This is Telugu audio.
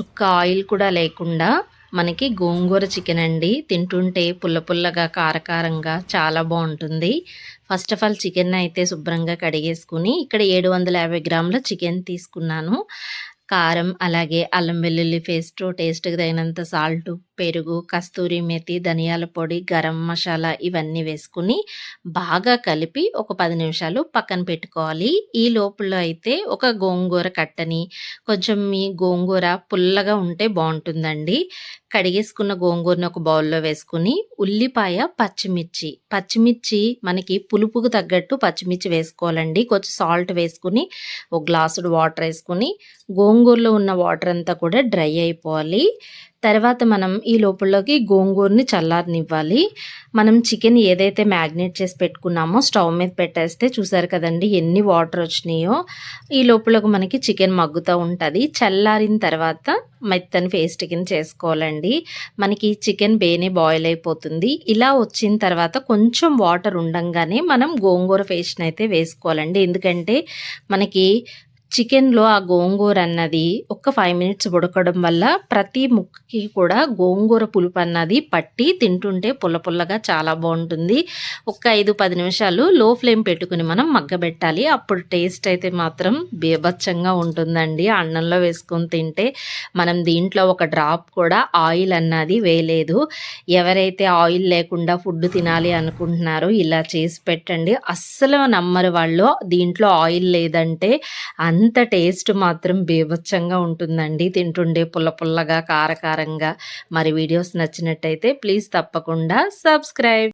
చుక్క ఆయిల్ కూడా లేకుండా మనకి గోంగూర చికెన్ అండి. తింటుంటే పుల్ల పుల్లగా కారకారంగా చాలా బాగుంటుంది. ఫస్ట్ ఆఫ్ ఆల్ చికెన్ అయితే శుభ్రంగా కడిగేసుకుని ఇక్కడ ఏడు వందల యాభై గ్రాముల చికెన్ తీసుకున్నాను. కారం అలాగే అల్లం వెల్లుల్లి పేస్ట్ టేస్ట్కి తగినంత సాల్ట్ పెరుగు కస్తూరి మెతి ధనియాల పొడి గరం మసాలా ఇవన్నీ వేసుకుని బాగా కలిపి ఒక పది నిమిషాలు పక్కన పెట్టుకోవాలి. ఈ లోపల అయితే ఒక గోంగూర కట్టని కొంచెం మీ గోంగూర పుల్లగా ఉంటే బాగుంటుందండి. కడిగేసుకున్న గోంగూరని ఒక బౌల్లో వేసుకుని ఉల్లిపాయ పచ్చిమిర్చి. పచ్చిమిర్చి మనకి పులుపుకు తగ్గట్టు పచ్చిమిర్చి వేసుకోవాలండి. కొంచెం సాల్ట్ వేసుకుని ఒక గ్లాసుడు వాటర్ వేసుకుని గోంగూరలో ఉన్న వాటర్ అంతా కూడా డ్రై అయిపోవాలి. తర్వాత మనం ఈ లోపలలోకి గోంగూరని చల్లారనివ్వాలి. మనం చికెన్ ఏదైతే మ్యాగ్నేట్ చేసి పెట్టుకున్నామో స్టవ్ మీద పెట్టేస్తే చూసారు కదండి ఎన్ని వాటర్ వచ్చినాయో. ఈ లోపలకు మనకి చికెన్ మగ్గుతూ ఉంటుంది. చల్లారిన తర్వాత మెత్తని పేస్ట్ కింద చేసుకోవాలండి. మనకి చికెన్ బేనే బాయిల్ అయిపోతుంది. ఇలా వచ్చిన తర్వాత కొంచెం వాటర్ ఉండంగానే మనం గోంగూర పేస్ట్ని అయితే వేసుకోవాలండి. ఎందుకంటే మనకి చికెన్లో ఆ గోంగూర అన్నది ఒక ఫైవ్ మినిట్స్ ఉడకడం వల్ల ప్రతి ముక్కకి కూడా గోంగూర పులుపు అన్నది పట్టి తింటుంటే పుల్ల పుల్లగా చాలా బాగుంటుంది. ఒక ఐదు పది నిమిషాలు లో ఫ్లేమ్ పెట్టుకుని మనం మగ్గబెట్టాలి. అప్పుడు టేస్ట్ అయితే మాత్రం బీభత్సంగా ఉంటుందండి. అన్నంలో వేసుకొని తింటే మనం దీంట్లో ఒక డ్రాప్ కూడా ఆయిల్ అన్నది వేయలేదు. ఎవరైతే ఆయిల్ లేకుండా ఫుడ్ తినాలి అనుకుంటున్నారో ఇలా చేసి పెట్టండి. అస్సలు నమ్మరు వాళ్ళు దీంట్లో ఆయిల్ లేదంటే అంత టేస్ట్ మాత్రం బీభత్సంగా ఉంటుందండి. తింటుండే పుల్ల పుల్లగా కారకారంగా. మరి వీడియోస్ నచ్చినట్టయితే ప్లీజ్ తప్పకుండా సబ్స్క్రైబ్.